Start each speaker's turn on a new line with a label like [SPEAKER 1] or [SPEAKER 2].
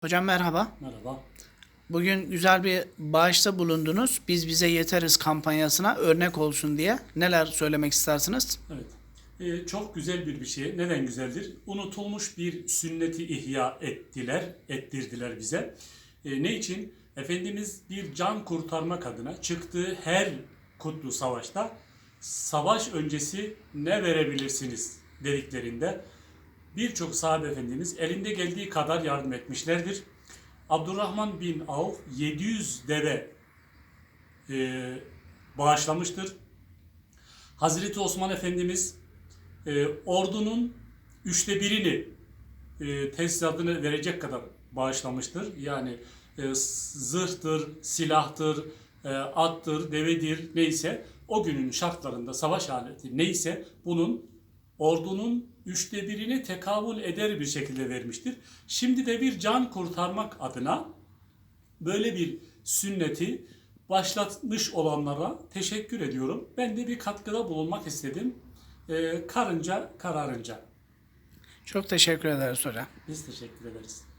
[SPEAKER 1] Hocam merhaba.
[SPEAKER 2] Merhaba.
[SPEAKER 1] Bugün güzel bir bağışta bulundunuz. Biz bize yeteriz kampanyasına örnek olsun diye. Neler söylemek istersiniz?
[SPEAKER 2] Evet. Ee, çok güzel bir bir şey. Neden güzeldir? Unutulmuş bir sünneti ihya ettiler, ettirdiler bize. Ee, ne için? Efendimiz bir can kurtarmak adına çıktığı her kutlu savaşta savaş öncesi ne verebilirsiniz dediklerinde birçok sahabe efendimiz elinde geldiği kadar yardım etmişlerdir. Abdurrahman bin Avf 700 deve e, bağışlamıştır. Hazreti Osman Efendimiz e, ordunun üçte birini e, tesisatını verecek kadar bağışlamıştır. Yani e, zırhtır, silahtır, e, attır, devedir neyse o günün şartlarında savaş aleti neyse bunun ordunun üçte birine tekabül eder bir şekilde vermiştir. Şimdi de bir can kurtarmak adına böyle bir sünneti başlatmış olanlara teşekkür ediyorum. Ben de bir katkıda bulunmak istedim. Ee, karınca kararınca.
[SPEAKER 1] Çok teşekkür ederiz hocam.
[SPEAKER 2] Biz teşekkür ederiz.